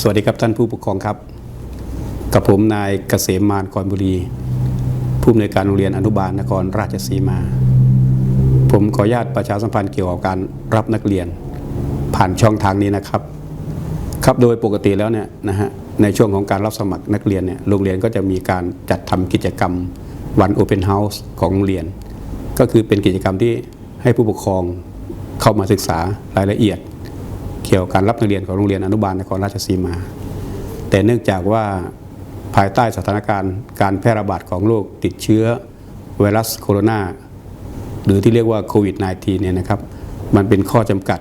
สวัสดีครับท่านผู้ปกครองครับ กับผมนายเกษมมารกรบุรี ผู้อำนวยการโรงเรียนอนุบาลนครราชสีมา ผมขออนุญาตประชาสัมพันธ์เกี่ยวกับการรับนักเรียน ผ่านช่องทางนี้นะครับ ครับโดยปกติแล้วเนี่ยนะฮะในช่วงของการรับสมัครนักเรียนเนี่ยโรงเรียนก็จะมีการจัดทำกิจกรรมวันโอเพนเฮาส์ของโรงเรียน ก็คือเป็นกิจกรรมที่ให้ผู้ปกครองเข้ามาศึกษารายละเอียด เกี่ยวกับการรับนักเรียนของโรงเรียนอนุบาลนครราชสีมา แต่เนื่องจากว่าภายใต้สถานการณ์การแพร่ระบาดของโรคติดเชื้อไวรัสโคโรนาหรือที่เรียกว่าโควิด -19 เนี่ยนะครับ มันเป็นข้อจำกัด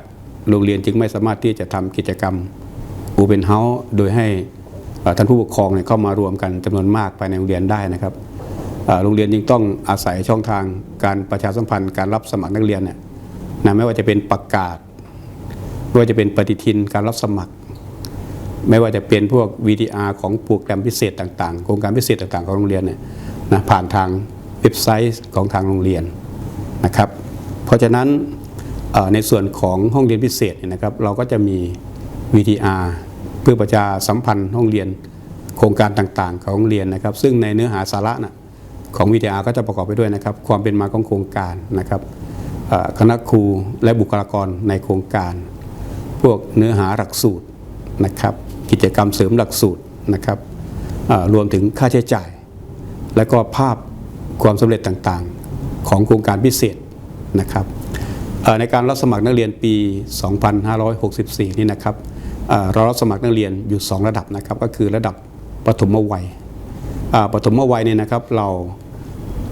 โรงเรียนจึงไม่สามารถที่จะทำกิจกรรม Open House โดยให้ท่านผู้ปกครองเนี่ยเข้ามารวมกันจำนวนมากภายในโรงเรียนได้นะครับโรงเรียนจึงต้องอาศัยช่องทางการประชาสัมพันธ์ การรับสมัครนักเรียนเนี่ยนะไม่ว่าจะเป็นประกาศ ไม่ว่าจะเป็นปฏิทินการรับสมัคร ไม่ว่าจะเป็นพวก VTR ของโปรแกรมพิเศษต่างๆ โครงการพิเศษต่างๆ ของโรงเรียนเนี่ยนะผ่านทางเว็บไซต์ของทางโรงเรียนนะครับ เพราะฉะนั้นในส่วนของห้องเรียนพิเศษเนี่ยนะครับ เราก็จะมี VTR เพื่อประชาสัมพันธ์ห้องเรียนโครงการต่างๆ ของโรงเรียนนะครับ ซึ่งในเนื้อหาสาระนะของ VTR ก็จะประกอบไปด้วยนะครับ ความเป็นมาของโครงการนะครับคณะครูและบุคลากรในโครงการ พวกเนื้อหาหลักสูตรนะครับกิจกรรมเสริมหลักสูตรนะครับรวมถึงค่าใช้จ่าย และก็ภาพความสำเร็จต่างๆ ของโครงการพิเศษนะครับในการรับสมัครนักเรียนปี 2564 นี่นะครับเรารับสมัครนักเรียนอยู่ 2 ระดับนะครับก็คือระดับปฐมวัยปฐมวัยเนี่ยนะครับเรา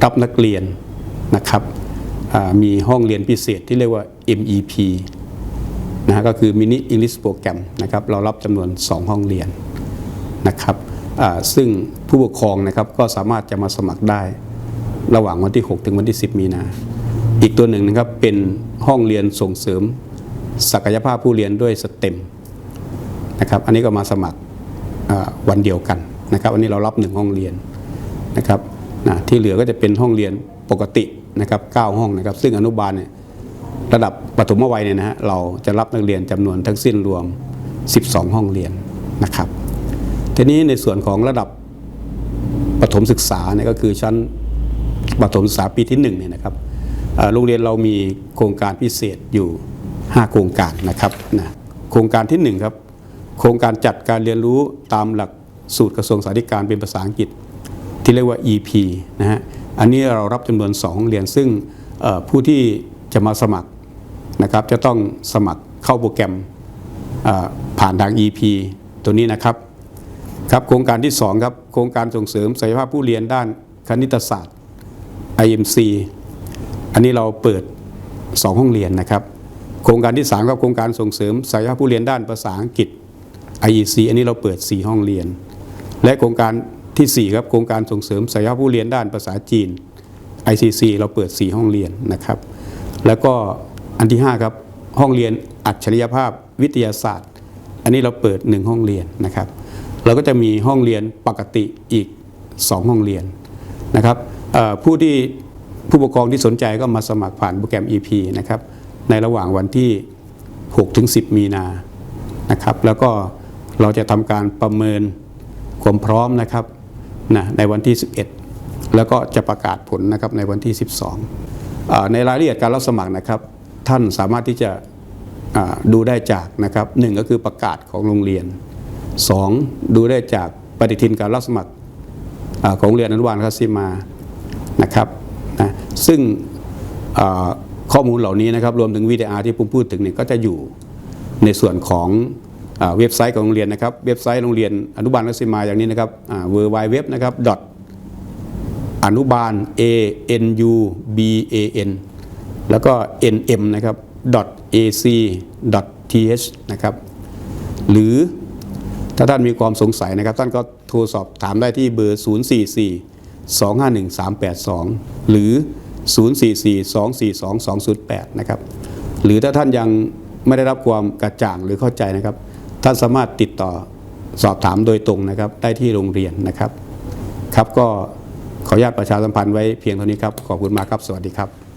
รับนักเรียนนะครับมีห้องเรียนพิเศษที่เรียกว่า MEP นะก็คือ Mini English Program นะครับเรารับจำนวน 2 ห้องเรียนนะครับซึ่งผู้ปกครองนะครับก็สามารถจะมาสมัครได้ ระหว่างวันที่ 6 ถึงวันที่ 10 มีนา อีกตัวหนึ่งนะครับเป็นห้องเรียนส่งเสริม ศักยภาพผู้เรียนด้วยสเต็มนะครับอันนี้ก็มาสมัครวันเดียวกันนะครับวันนี้เรารับหนึ่งห้องเรียนนะครับนะที่เหลือก็จะเป็นห้องเรียนปกตินะครับ9ห้องนะครับซึ่งอนุบาลเนี่ย ระดับปฐมวัยเนี่ยนะฮะเราจะรับนักเรียนจำนวนทั้งสิ้นรวม 12 ห้องเรียนนะครับ ทีนี้ในส่วนของระดับปฐมศึกษาเนี่ยก็คือชั้นปฐมศึกษาปีที่1เนี่ยนะครับโรงเรียนเรามีโครงการพิเศษอยู่ 5 โครงการนะครับนะโครงการที่1ครับโครงการจัดการเรียนรู้ตามหลักสูตรกระทรวงสาธารณสุขเป็นภาษาอังกฤษ ที่เรียกว่า EP นะฮะอันนี้เรารับจำนวน2ห้องเรียนซึ่งผู้ที่จะมาสมัคร นะครับจะต้องสมัครเข้าโปรแกรมผ่านทาง EP ตัวนี้นะครับครับโครงการที่2ครับโครงการส่งเสริมศักยภาพผู้เรียนด้านคณิตศาสตร์ IMC อันนี้เราเปิด 2 ห้องเรียนนะครับ โครงการที่3ครับโครงการส่งเสริมศักยภาพผู้เรียนด้านภาษาอังกฤษ IEC อันนี้เราเปิด 4 ห้องเรียน และโครงการทีสี่4ครับโครงการส่งเสริมศักยภาพผู้เรียนด้านภาษาจีน ICC เราเปิด 4 ห้องเรียนนะครับ แล้วก็ อันที่ 5 ครับ ห้องเรียนอัจฉริยภาพวิทยาศาสตร์ อันนี้เราเปิด 1 ห้องเรียนนะครับ เราก็จะมีห้องเรียนปกติอีก 2 ห้องเรียนนะครับผู้ที่ผู้ปกครองที่สนใจก็มาสมัครผ่านโปรแกรม EP นะครับในระหว่างวันที่6ถึง10 มีนานะครับแล้วก็เราจะทำการประเมินความพร้อมนะครับนะในวันที่ 11 แล้วก็จะประกาศผลนะครับในวันที่ 12อาในรายละเอียดการรับสมัครนะครับ ท่านสามารถที่จะดูได้จากนะครับหนึ่งก็คือประกาศของโรงเรียน 2. ดูได้จากปฏิทินการรับสมัครอของโรงเรียนอนุบาลคาซิมานะครับนะซึ่งข้อมูลเหล่านี้นะครับรวมถึงวีดีอาร์ที่ผมพูดถึงเนี่ยก็จะอยู่ในส่วนของเว็บไซต์ของโรงเรียนนะครับเว็บไซต์โรงเรียนอนุบาลคาซิมาอย่างนี้นะครับเวอร์ไวเว็บนะครับ dot อนุบาล a n u b a n แล้วก็ n m นะครับ a c t h นะครับ หรือถ้าท่านมีความสงสัยนะครับ ท่านก็โทรสอบถามได้ที่เบอร์ 044 251 382 หรือ 044 242 208 นะครับ หรือถ้าท่านยังไม่ได้รับความกระจ่างหรือเข้าใจนะครับ ท่านสามารถติดต่อสอบถามโดยตรงนะครับ ได้ที่โรงเรียนนะครับ ครับก็ขออนุญาตประชาสัมพันธ์ไว้เพียงเท่านี้ครับ ขอบคุณมากครับ สวัสดีครับ